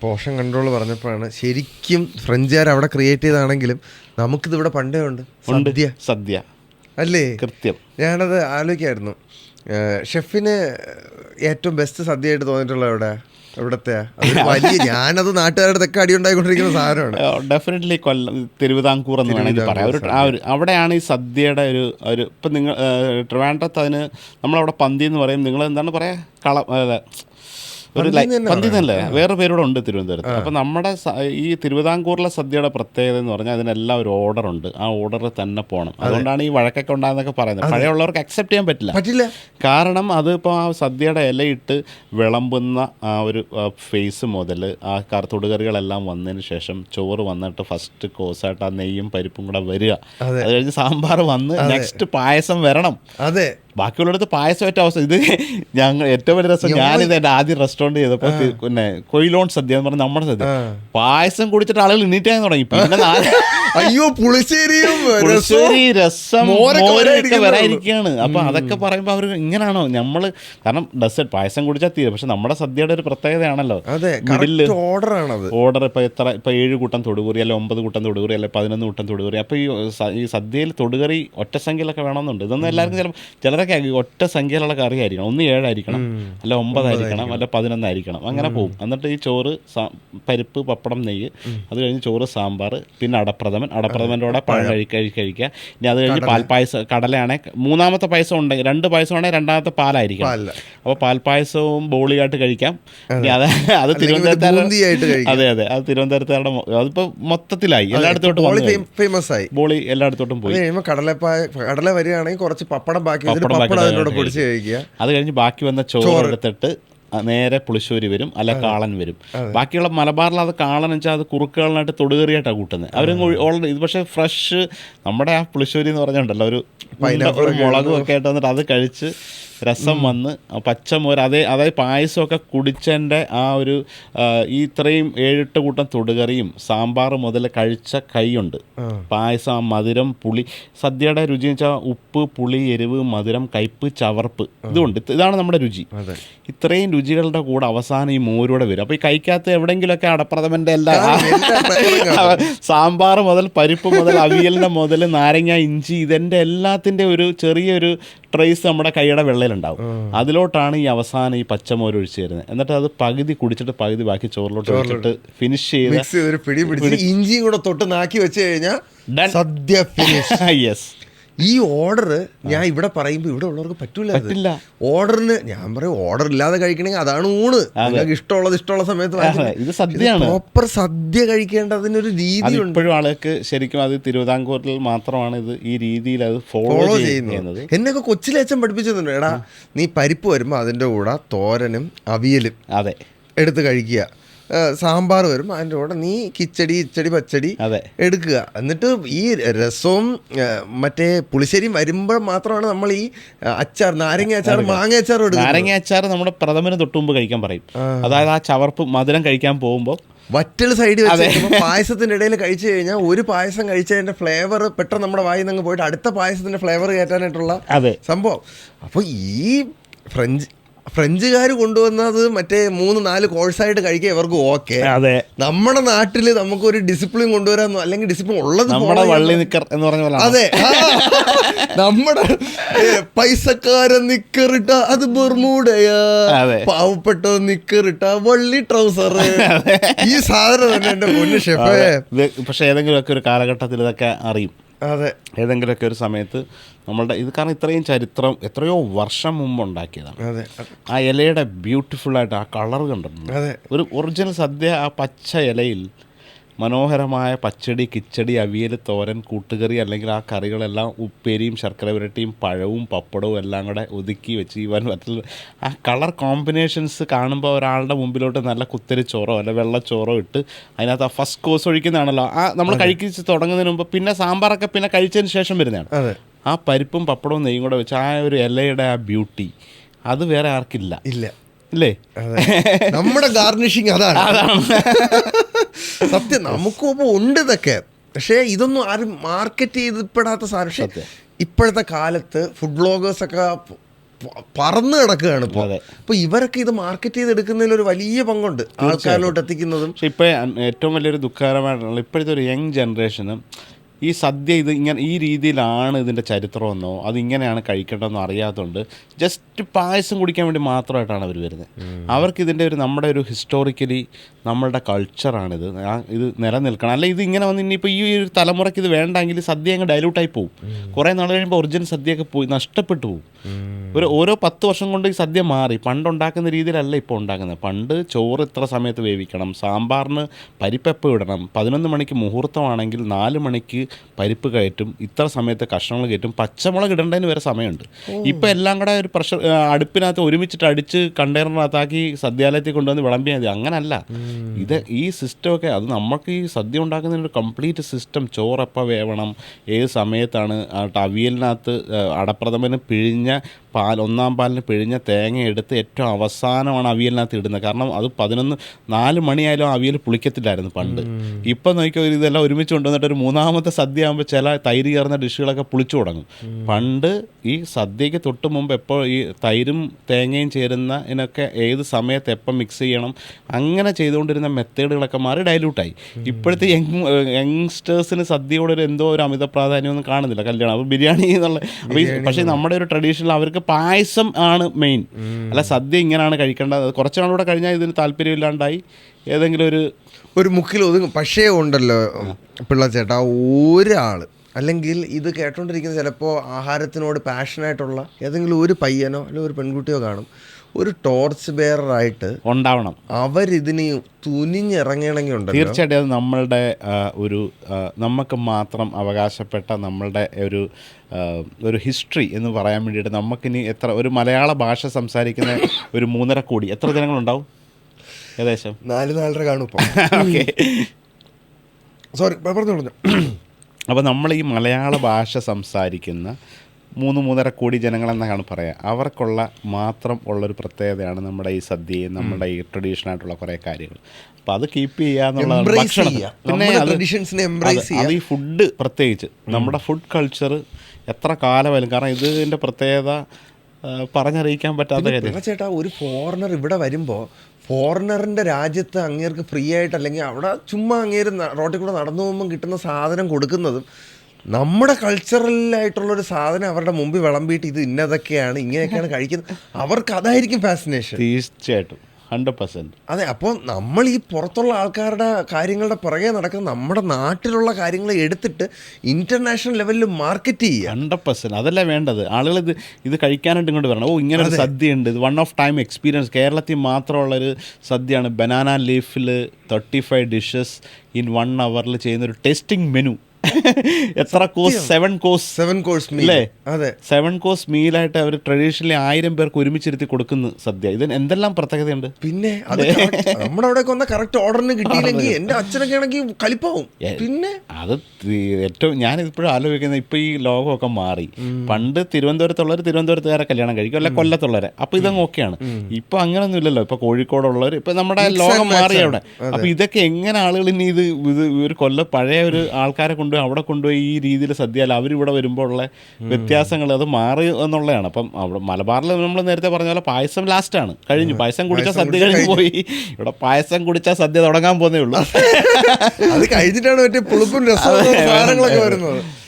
Portion control പറഞ്ഞപ്പോഴാണ് ശരിക്കും ഫ്രഞ്ചുകാർ അവിടെ ക്രിയേറ്റ് ചെയ്താണെങ്കിലും നമുക്കിത് ഇവിടെ പണ്ടേ ഉണ്ട്. സദ്യ. സദ്യ. അല്ലേ? കൃത്യം. ഞാനത് ആലോചിക്കായിരുന്നു. ഷെഫിന് ഏറ്റവും ബെസ്റ്റ് സദ്യയായിട്ട് തോന്നിയിട്ടുള്ള എവിടെ? ഇവിടത്തെ വലിയ ഞാനത് നാട്ടുകാരുടെ അടുത്തൊക്കെ അടി ഉണ്ടായിക്കൊണ്ടിരിക്കുന്ന സാധനമാണ്. ഡെഫിനറ്റ്ലി കൊല്ലം തിരുവിതാംകൂർ എന്ന് വേണമെങ്കിൽ പറയാം. ഒരു അവിടെയാണ് ഈ സദ്യയുടെ ഒരു ഒരു ഇപ്പം നിങ്ങൾ ട്രിവാൻഡ്രത്ത് അതിന് നമ്മളവിടെ പന്തി എന്ന് പറയും. നിങ്ങൾ എന്താണ് പറയാ? കളം ഒരു ലൈ- പന്തി എന്ന് പന്തി എന്നല്ലേ വേറെ പേരൂടെ ഉണ്ട് തിരുവനന്തപുരത്ത്. അപ്പം നമ്മുടെ ഈ തിരുവിതാംകൂറിലെ സദ്യയുടെ പ്രത്യേകത എന്ന് പറഞ്ഞാൽ അതിനെല്ലാം ഒരു ഓർഡർ ഉണ്ട്. ആ ഓർഡർ തന്നെ പോകണം അതുകൊണ്ടാണ് ഈ വഴക്കൊക്കെ ഉണ്ടാകുന്നൊക്കെ പറയുന്നത്. പഴയമുള്ളവർക്ക് അക്സെപ്റ്റ് ചെയ്യാൻ പറ്റില്ല. പറ്റില്ല. കാരണം അതിപ്പോൾ ആ സദ്യയുടെ ഇലയിട്ട് വിളമ്പുന്ന ആ ഒരു ഫേസ് മുതൽ ആ കറ തൊടുകറികളെല്ലാം വന്നതിന് ശേഷം ചോറ് വന്നിട്ട് ഫസ്റ്റ് കോസായിട്ട് ആ നെയ്യും പരിപ്പും കൂടെ വരിക. അത്. കഴിഞ്ഞ് സാമ്പാർ വന്ന് നെക്സ്റ്റ് പായസം വരണം. അതെ. ബാക്കിയുള്ളിടത്ത് പായസം ഏറ്റവും അവസ്ഥ. ഇത് ഞങ്ങൾ ഏറ്റവും വലിയ രസം ഞാനിത് എന്റെ ആദ്യം റെസ്റ്റോറന്റ് ചെയ്തപ്പോൾ പിന്നെ കൊയിലോൺ സദ്യ എന്ന് പറഞ്ഞാൽ നമ്മുടെ സദ്യ. പായസം കുടിച്ചിട്ട് ആളുകൾ നീറ്റാൻ തുടങ്ങി. പിന്നെ അയ്യോ പുളിശ്ശേരിയും പുളിശ്ശേരി രസം മോരൊക്കെ വരാതിരിക്കുകയാണ് അപ്പൊ അതൊക്കെ പറയുമ്പോൾ അവർ ഇങ്ങനെയാണോ നമ്മൾ കാരണം ഡെസേർട്ട് പായസം കുടിച്ചാൽ തീരെ. പക്ഷെ നമ്മുടെ സദ്യയുടെ ഒരു പ്രത്യേകതയാണല്ലോ. കറക്റ്റ് ഓർഡർ ആണത്. ഓർഡർ ഇപ്പം എത്ര ഇപ്പം ഏഴ് കൂട്ടം തൊടുകറി അല്ലെ ഒമ്പത് കൂട്ടം തൊടുകറി അല്ലെ പതിനൊന്ന് കൂട്ടം തൊടുകറി. അപ്പോൾ ഈ ഈ സദ്യയിൽ തൊടുകറി ഒറ്റ സംഖ്യയിലൊക്കെ വേണമെന്നുണ്ട്. ഇതൊന്നും എല്ലാവർക്കും ചിലപ്പോൾ ചിലരൊക്കെ ഈ ഒറ്റ സംഖ്യയിലുള്ള കറി ആയിരിക്കണം. ഒന്ന് ഏഴായിരിക്കണം. അല്ല ഒമ്പതായിരിക്കണം. അല്ല പതിനൊന്നായിരിക്കണം. അങ്ങനെ പോകും എന്നിട്ട് ഈ ചോറ് പരിപ്പ് പപ്പടം നെയ്യ് അത് കഴിഞ്ഞ് ചോറ് സാമ്പാർ പിന്നെ അടപ്രഥമൻ. അടപ്രഥമന്റെ കൂടെ പഴം. കഴി കഴി കഴിക്കുക. ഇനി അത് കഴിഞ്ഞ് പാൽപ്പായസം കടലയാണെങ്കിൽ മൂന്നാമത്തെ പായസം ഉണ്ടെങ്കിൽ രണ്ട് പായസം ഉണ്ടെങ്കിൽ രണ്ടാമത്തെ പാലായിരിക്കണം. അപ്പോൾ പാൽപ്പായസവും ബോളിയായിട്ട് കഴിക്കാം. ഇനി അത് അത് തിരുവനന്തപുരത്ത് കഴിക്കാം. അതെ അതെ. അത് തിരുവനന്തപുരത്തുകാരുടെ അതിപ്പോൾ മൊത്തത്തിലായി. എല്ലായിടത്തോട്ടും ഫേമസ് ആയി. ബോളി എല്ലായിടത്തോട്ടും പോയി. കടലപ്പായ കടല വരികയാണെങ്കിൽ കുറച്ച് പപ്പടം ബാക്കി. പപ്പടം ബാക്കി അതിനോട് കഴിക്കുക. പൊടിച്ച് കഴിക്കുക. അത് കഴിഞ്ഞ് ബാക്കി വന്ന ചോറ് എടുത്തിട്ട് നേരെ പുളിശ്ശേരി വരും അല്ല കാളൻ വരും. ബാക്കിയുള്ള മലബാറിൽ അത് കാളൻ വെച്ചാൽ അത് കുറുക്കുകളിനായിട്ട് തൊടുകറിയായിട്ടാണ് കൂട്ടുന്നത്. അവരും ഓൾറെഡി ഇത് പക്ഷേ ഫ്രഷ് നമ്മുടെ ആ പുളിശ്ശേരി എന്ന് പറഞ്ഞുണ്ടല്ലോ ഒരു മുളകും ഒക്കെ ആയിട്ട് വന്നിട്ട് അത് കഴിച്ച് രസം വന്ന് പച്ചമോര് അതേ അതായത് പായസമൊക്കെ കുടിച്ചതിന്റെ ആ ഒരു ഈ ഇത്രയും ഏഴെട്ട് കൂട്ടം തൊടുകറിയും സാമ്പാർ മുതൽ കഴിച്ച കൈയുണ്ട്. പായസം ആ മധുരം പുളി സദ്യയുടെ രുചി എന്ന് വെച്ചാൽ ഉപ്പ് പുളി എരിവ് മധുരം കയ്പ്പ് ചവർപ്പ്. ഇതുണ്ട്. ഇതാണ് നമ്മുടെ രുചി. ഇത്രയും രുചികളുടെ കൂടെ അവസാനം ഈ മോരൂടെ വരും. അപ്പോൾ ഈ കഴിക്കാത്ത എവിടെയെങ്കിലുമൊക്കെ അടപ്രഥമന്റെ എല്ലാ സാമ്പാർ മുതൽ പരിപ്പ് മുതൽ അവിയലിന്റെ മുതൽ നാരങ്ങ ഇഞ്ചി ഇതിന്റെ എല്ലാത്തിന്റെ ഒരു ചെറിയൊരു ട്രേസ് നമ്മുടെ കൈയുടെ വെള്ളയിലുണ്ടാവും. അതിലോട്ടാണ് ഈ അവസാനം ഈ പച്ചമോര് ഒഴിച്ചു തരുന്നത് എന്നിട്ട് അത് പകുതി കുടിച്ചിട്ട് പകുതി ബാക്കി ചോറിലോട്ട് ഒഴിച്ചിട്ട് ഫിനിഷ് ചെയ്ത് പിടി പിടിച്ച് ഇഞ്ചിയും കൂടെ തൊട്ട് നാക്കി വെച്ച് കഴിഞ്ഞാൽ സദ്യ ഫിനിഷ് യെസ് ഈ ഓർഡർ ഞാൻ ഇവിടെ പറയുമ്പോൾ ഇവിടെ ഉള്ളവർക്ക് പറ്റൂല പറ്റില്ല. ഓർഡറിന് ഞാൻ പറയും ഓർഡർ ഇല്ലാതെ കഴിക്കണമെങ്കിൽ അതാണ് ഊണ്. നിങ്ങൾക്ക് ഇഷ്ടമുള്ളത് ഇഷ്ടമുള്ള സമയത്ത് ഇത് സദ്യയാണ്. പ്രോപ്പർ സദ്യ കഴിക്കേണ്ടതിനൊരു രീതി ഇപ്പോഴും ആളുകൾക്ക് ശരിക്കും അത് തിരുവിതാംകൂറിൽ മാത്രമാണ് ഇത് ഈ രീതിയിൽ അത് ഫോളോ ചെയ്യുന്നത്. എന്നൊക്കെ കൊച്ചിലേച്ചൻ പഠിപ്പിച്ചിട്ടുണ്ട്. എടാ നീ പരിപ്പ് വരുമ്പോൾ അതിന്റെ കൂടെ തോരനും അവിയലും അതെ. എടുത്ത് കഴിക്കുക. സാമ്പാർ വരും അതിന്റെ കൂടെ നീ കിച്ചടി ഇച്ചടി പച്ചടി അതെ. എടുക്കുക. എന്നിട്ട് ഈ രസവും മറ്റേ പുളിശ്ശേരിയും വരുമ്പോൾ മാത്രമാണ് നമ്മൾ ഈ അച്ചാർ നാരങ്ങ അച്ചാർ മാങ്ങ അച്ചാർ എടുക്കുക നാരങ്ങ അച്ചാർ നമ്മുടെ പ്രഥമന് തൊട്ട് മുമ്പ് കഴിക്കാൻ പറയും. അതായത് ആ ചവർപ്പ് മധുരം കഴിക്കാൻ പോകുമ്പോൾ വറ്റൽ സൈഡ് വെച്ച് പായസത്തിന്റെ ഇടയിൽ കഴിച്ചു കഴിഞ്ഞാൽ ഒരു പായസം കഴിച്ചതിന്റെ ഫ്ലേവർ പെട്ടെന്ന് നമ്മുടെ വായിൽ നിന്ന് പോയിട്ട് അടുത്ത പായസത്തിന്റെ ഫ്ലേവർ കയറ്റാനായിട്ടുള്ള അതെ. സംഭവം. അപ്പോൾ ഈ ഫ്രഞ്ച് ഫ്രഞ്ചുകാർ കൊണ്ടുവന്നത് മറ്റേ മൂന്ന് നാല് കോഴ്സായിട്ട് കഴിക്കുക ഇവർക്ക് ഓക്കെ. അതെ. നമ്മുടെ നാട്ടിൽ നമുക്ക് ഒരു ഡിസിപ്ലിൻ കൊണ്ടുവരാൻ അല്ലെങ്കിൽ ഡിസിപ്ലിൻ ഉള്ളത് നമ്മുടെ വള്ളി നിക്കർ എന്ന് പറഞ്ഞ പോലെ അതെ. നമ്മുടെ പൈസക്കാരൻ നിക്കറിട്ട അത് ബെർമൂടയാ. പാവപ്പെട്ട നിക്കറിട്ട വള്ളി ട്രൗസർ. ഈ സാധനം തന്നെ എന്റെ ഷെഫേ. പക്ഷെ പക്ഷെ ഏതെങ്കിലുമൊക്കെ ഒരു കാലഘട്ടത്തിൽ ഇതൊക്കെ അറിയും. അതെ. ഏതെങ്കിലുമൊക്കെ ഒരു സമയത്ത് നമ്മളുടെ ഇത് കാരണം ഇത്രയും ചരിത്രം എത്രയോ വർഷം മുമ്പ് ഉണ്ടാക്കിയതാണ്. അതെ. ആ ഇലയുടെ ബ്യൂട്ടിഫുള്ളായിട്ട് ആ കളർ കണ്ടിട്ടുണ്ട്. അതെ. ഒരു ഒറിജിനൽ സദ്യ ആ പച്ച ഇലയിൽ മനോഹരമായ പച്ചടി കിച്ചടി അവിയൽ തോരൻ കൂട്ടുകറി അല്ലെങ്കിൽ ആ കറികളെല്ലാം ഉപ്പേരിയും ശർക്കര പുരട്ടിയും പഴവും പപ്പടവും എല്ലാം കൂടെ ഒതുക്കി വെച്ച് ഇവൻ പറ്റില്ല ആ കളർ കോമ്പിനേഷൻസ് കാണുമ്പോൾ ഒരാളുടെ മുമ്പിലോട്ട് നല്ല കുത്തരി ചോറോ അല്ല വെള്ളച്ചോറോ ഇട്ട് അതിനകത്ത് ആ ഫസ്റ്റ് കോഴ്സ് ഒഴിക്കുന്നതാണല്ലോ. ആ നമ്മൾ കഴിച്ച് തുടങ്ങുന്നതിന് മുമ്പ് പിന്നെ സാമ്പാറൊക്കെ പിന്നെ കഴിച്ചതിന് ശേഷം വരുന്നതാണ്. ആ പരിപ്പും പപ്പടവും നെയ്യും കൂടെ വെച്ച് ആ ഒരു ഇലയുടെ ആ ബ്യൂട്ടി അത് വേറെ ആർക്കില്ല. ഇല്ല. ഇല്ലേ? നമ്മുടെ ഗാർണിഷിങ് അതാണ്. അതാണ്. സത്യം നമുക്കും അപ്പോൾ ഉണ്ട് ഇതൊക്കെ. പക്ഷേ ഇതൊന്നും ആരും മാർക്കറ്റ് ചെയ്തപ്പെടാത്ത സാധനം. പക്ഷേ ഇപ്പോഴത്തെ കാലത്ത് ഫുഡ് ബ്ലോഗേഴ്സൊക്കെ പറന്ന് കിടക്കുകയാണ് ഇപ്പോൾ അതെ. അപ്പൊ ഇവരൊക്കെ ഇത് മാർക്കറ്റ് ചെയ്തെടുക്കുന്നതിൽ ഒരു വലിയ പങ്കുണ്ട് ആൾക്കാരിലോട്ട് എത്തിക്കുന്നതും പക്ഷേ ഇപ്പോൾ ഏറ്റവും വലിയൊരു ദുഃഖകരമായിട്ടുള്ള ഇപ്പോഴത്തെ ഒരു യങ് ജനറേഷന് ഈ സദ്യ ഇത് ഇങ്ങനെ ഈ രീതിയിലാണ് ഇതിന്റെ ചരിത്രമെന്നോ അതിങ്ങനെയാണ് കഴിക്കേണ്ടതെന്നോ അറിയാത്തതുകൊണ്ട് ജസ്റ്റ് പായസം കുടിക്കാൻ വേണ്ടി മാത്രമായിട്ടാണ് അവർ വരുന്നത്. അവർക്ക് ഇതിന്റെ ഒരു നമ്മുടെ ഒരു ഹിസ്റ്റോറിക്കലി നമ്മളുടെ കൾച്ചറാണിത് ഇത് നിലനിൽക്കണം. അല്ല ഇത് ഇങ്ങനെ വന്ന് ഇനിയിപ്പോൾ ഈ ഒരു തലമുറയ്ക്ക് ഇത് വേണ്ടെങ്കിൽ സദ്യ അങ്ങ് ഡൈലൂട്ടായി പോകും കുറേ നാൾ കഴിയുമ്പോൾ ഒറിജിനൽ സദ്യയൊക്കെ പോയി നഷ്ടപ്പെട്ടു പോകും ഒരു ഓരോ പത്ത് വർഷം കൊണ്ട് ഈ സദ്യ മാറി. പണ്ടുണ്ടാക്കുന്ന രീതിയിലല്ല ഇപ്പോൾ ഉണ്ടാക്കുന്നത്. പണ്ട് ചോറ് ഇത്ര സമയത്ത് വേവിക്കണം. സാമ്പാറിന് പരിപ്പെപ്പ് ഇടണം? പതിനൊന്ന് മണിക്ക് മുഹൂർത്തമാണെങ്കിൽ നാല് മണിക്ക് പരിപ്പ് കയറ്റും ഇത്ര സമയത്ത് കഷ്ണങ്ങൾ കയറ്റും പച്ചമുളക് ഇടേണ്ടതിന് വരെ സമയമുണ്ട്. ഇപ്പം എല്ലാം കൂടെ ഒരു പ്രഷർ അടുപ്പിനകത്ത് ഒരുമിച്ചിട്ട് അടിച്ച് കണ്ടെയ്നറിനകത്താക്കി സദ്യാലയത്തിൽ കൊണ്ടുവന്ന് വിളമ്പിയാൽ മതി. അങ്ങനല്ല. ഇത് ഈ സിസ്റ്റമൊക്കെ അത് നമുക്ക് ഈ സദ്യ ഉണ്ടാക്കുന്നതിനൊരു കംപ്ലീറ്റ് സിസ്റ്റം. ചോറെപ്പോൾ വേവണം. ഏത് സമയത്താണ് അവിയലിനകത്ത് അടപ്രഥമന് പിഴിഞ്ഞ പാൽ ഒന്നാം പാലിന് പിഴിഞ്ഞ തേങ്ങ എടുത്ത് ഏറ്റവും അവസാനമാണ് അവിയലിനകത്ത് ഇടുന്നത്. കാരണം അത് പതിനൊന്ന് നാല് മണിയായാലും അവിയൽ പുളിക്കത്തില്ലായിരുന്നു പണ്ട്. ഇപ്പം നോക്കിയോ ഇതെല്ലാം ഒരുമിച്ച് കൊണ്ടുവന്നിട്ട് ഒരു മൂന്നാമത്തെ സദ്യ ആകുമ്പോൾ ചില തൈര് ചേർന്ന ഡിഷുകളൊക്കെ പുളിച്ചു തുടങ്ങും. പണ്ട് ഈ സദ്യയ്ക്ക് തൊട്ട് മുമ്പ് എപ്പോൾ ഈ തൈരും തേങ്ങയും ചേരുന്ന ഇതിനൊക്കെ ഏത് സമയത്ത് എപ്പം മിക്സ് ചെയ്യണം അങ്ങനെ ചെയ്തുകൊണ്ടിരുന്ന മെത്തേഡുകളൊക്കെ മാറി ഡൈല്യൂട്ടായി ഇപ്പോഴത്തെ യങ് യങ്സ്റ്റേഴ്സിന് സദ്യയോട് ഒരു എന്തോ ഒരു അമിത പ്രാധാന്യമൊന്നും കാണുന്നില്ല. കല്യാണം അപ്പോൾ ബിരിയാണി എന്നുള്ള അപ്പോൾ പക്ഷേ നമ്മുടെ ഒരു ട്രഡീഷണൽ അവർക്ക് പായസം ആണ് മെയിൻ അല്ല സദ്യ ഇങ്ങനെയാണ് കഴിക്കേണ്ടത്. കുറച്ച് നാളൂടെ കഴിഞ്ഞാൽ ഇതിന് താല്പര്യമില്ലാണ്ടായി. ഏതെങ്കിലും ഒരു ഒരു മുക്കിൽ ഒതുങ്ങും. പക്ഷേ ഉണ്ടല്ലോ പിള്ളച്ചേട്ടാ ഒരാൾ അല്ലെങ്കിൽ ഇത് കേട്ടോണ്ടിരിക്കുന്ന ചിലപ്പോൾ ആഹാരത്തിനോട് പാഷനായിട്ടുള്ള ഏതെങ്കിലും ഒരു പയ്യനോ അല്ലെങ്കിൽ ഒരു പെൺകുട്ടിയോ കാണും. ഒരു ടോർച്ച് ബെയറായിട്ട് ഉണ്ടാവണം. അവരിതിന് തുനിഞ്ഞിറങ്ങണമെങ്കിൽ ഉണ്ട് തീർച്ചയായിട്ടും അത് നമ്മളുടെ ഒരു നമുക്ക് മാത്രം അവകാശപ്പെട്ട നമ്മളുടെ ഒരു ഒരു ഹിസ്റ്ററി എന്ന് പറയാൻ വേണ്ടിയിട്ട് നമുക്കിനി എത്ര ഒരു മലയാള ഭാഷ സംസാരിക്കുന്ന ഒരു മൂന്നര കോടി എത്ര ജനങ്ങളുണ്ടാവും? ഏകദേശം. നാല് നാലര കാണും ഓക്കെ. സോറി പറഞ്ഞു പറഞ്ഞു. അപ്പോൾ നമ്മൾ ഈ മലയാള ഭാഷ സംസാരിക്കുന്ന മൂന്ന് മൂന്നര കോടി ജനങ്ങളെന്നാണ് പറയുക അവർക്കുള്ള മാത്രം ഉള്ളൊരു പ്രത്യേകതയാണ് നമ്മുടെ ഈ സദ്യയും നമ്മുടെ ഈ ട്രഡീഷണൽ ആയിട്ടുള്ള കുറേ കാര്യങ്ങൾ. അപ്പോൾ അത് കീപ്പ് ചെയ്യുക എന്നുള്ളതാണ് ഭക്ഷണം. പിന്നെ അത് ഈ ഫുഡ് പ്രത്യേകിച്ച്. നമ്മുടെ ഫുഡ് കൾച്ചർ എത്ര കാലമായാലും കാരണം ഇതിന്റെ പ്രത്യേകത പറഞ്ഞറിയിക്കാൻ പറ്റാത്ത കാര്യം ചേട്ടാ ഒരു ഫോറിനർ ഇവിടെ വരുമ്പോൾ ഫോറിനറിന്റെ രാജ്യത്ത് അങ്ങേർക്ക് ഫ്രീ ആയിട്ട് അല്ലെങ്കിൽ അവിടെ ചുമ്മാ അങ്ങേര് റോട്ടിൽ കൂടെ നടന്നു പോകുമ്പോൾ കിട്ടുന്ന സാധനം കൊടുക്കുന്നതും നമ്മുടെ കൾച്ചറലായിട്ടുള്ളൊരു സാധനം അവരുടെ മുമ്പിൽ വിളമ്പിയിട്ട് ഇത് ഇന്നതൊക്കെയാണ് ഇങ്ങനെയൊക്കെയാണ് കഴിക്കുന്നത് അവർക്ക് അതായിരിക്കും ഫാസിനേഷൻ തീർച്ചയായിട്ടും. ഹൺഡ്രഡ് പെർസെന്റ് അതെ അപ്പോൾ നമ്മൾ ഈ പുറത്തുള്ള ആൾക്കാരുടെ കാര്യങ്ങളുടെ പുറകെ നടക്കുന്ന നമ്മുടെ നാട്ടിലുള്ള കാര്യങ്ങൾ എടുത്തിട്ട് ഇന്റർനാഷണൽ ലെവലിൽ മാർക്കറ്റ് ചെയ്യുക. ഹൺഡ്രഡ് പെർസെന്റ് അതല്ല വേണ്ടത്? ആളുകൾ ഇത് ഇത് കഴിക്കാനായിട്ട് ഇങ്ങോട്ട് വരണം. ഓ ഇങ്ങനെ ഒരു സദ്യ ഉണ്ട് ഇത് വൺ ഓഫ് ടൈം എക്സ്പീരിയൻസ് കേരളത്തിൽ മാത്രമുള്ളൊരു സദ്യയാണ്. Banana ലീഫിൽ thirty five dishes in one അവറിൽ ചെയ്യുന്ന ഒരു ടെസ്റ്റിംഗ് മെനു എത്ര course seven course seven course meal അല്ലേ? അതെ. സെവൻ കോഴ്സ് മീലായിട്ട് അവർ ട്രഡീഷണലി ആയിരം പേർക്ക് ഒരുമിച്ചിരുത്തി കൊടുക്കുന്നു സദ്യ. ഇതിന് എന്തെല്ലാം പ്രത്യേകതയുണ്ട്? പിന്നെ അത്. നമ്മുടെ അവിടെ ഒന്ന് കറക്റ്റ് ഓർഡറിന് കിട്ടിയില്ലെങ്കിൽ എന്റെ അച്ഛനൊക്കെ ആണെങ്കിൽ കലിപ്പാവും. പിന്നെ? അത് ഏറ്റവും ഞാൻ ഇപ്പോഴും ആലോചിക്കുന്നത് ഇപ്പൊ ഈ ലോകമൊക്കെ മാറി. പണ്ട് തിരുവനന്തപുരത്തുള്ളവർ തിരുവനന്തപുരത്തുകാരെ കല്യാണം കഴിക്കും. അല്ലെ കൊല്ലത്തുള്ളവരെ. അപ്പൊ ഇതങ്ങ് ഓക്കെയാണ്. ഇപ്പൊ അങ്ങനെയൊന്നും ഇല്ലല്ലോ. ഇപ്പോൾ കോഴിക്കോടുള്ളവർ ഇപ്പൊ നമ്മുടെ ലോകം മാറി അവിടെ. അപ്പോൾ ഇതൊക്കെ എങ്ങനെ ആളുകൾ ഇനി ഇത് ഇത് ഒരു കൊല്ല പഴയ ഒരു ആൾക്കാരെ കൊണ്ടുപോയി അവിടെ കൊണ്ടുപോയി ഈ രീതിയിൽ സദ്യ അല്ല അവരിവിടെ വരുമ്പോൾ ഉള്ള വ്യത്യാസങ്ങൾ അത് മാറി എന്നുള്ളതാണ്. അപ്പം അവിടെ മലബാറിൽ നമ്മൾ നേരത്തെ പറഞ്ഞ പോലെ പായസം ലാസ്റ്റാണ് കഴിഞ്ഞു. പായസം കുടിച്ചാൽ സദ്യ കഴിഞ്ഞു പോയി. ഇവിടെ പായസം കുടിച്ചാൽ സദ്യ തുടങ്ങാൻ പോകുന്നേ ഉള്ളൂ. അത് കഴിഞ്ഞിട്ടാണ് മറ്റേ പുളിപ്പും രസവും സാധനങ്ങളൊക്കെ വരുന്നത്.